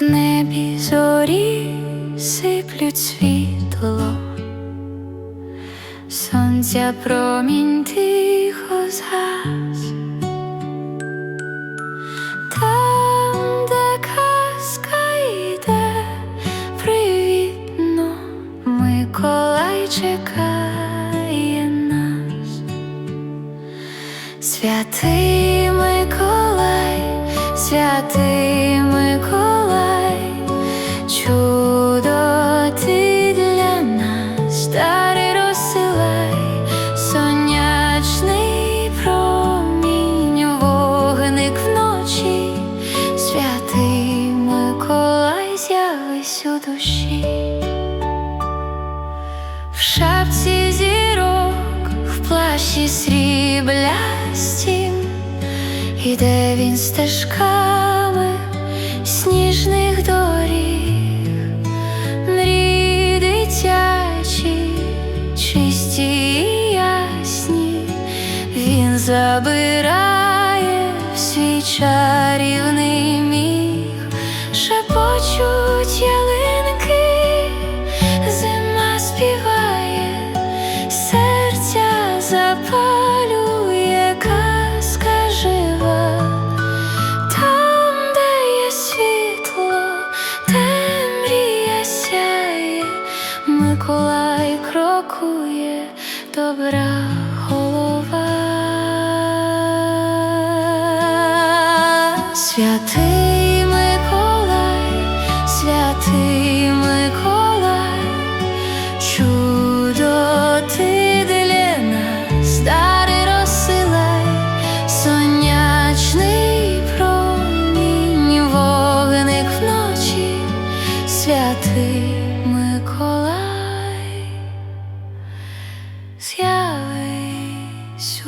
в небі зорі сиплють світло, сонця промінь тихо згас, привітно, Миколай чекає нас, святий Миколай, святий чудо ти для нас, дари розсилай, сонячний промінь, вогник вночі, святий Миколай, з'явись у душі. В шапці зірок, в плащі сріблястім, іде він стежками сніжних доріг, забирає свій чарівний міг, шепочуть ялинки, зима співає, серця запалює казка жива, там, де є світло, де мрія сяє, Миколай крокує добра Святий Миколай, святий Миколай, чудо ти для нас дари розсилай, сонячний промінь, вогник вночі, святий Миколай, з'явись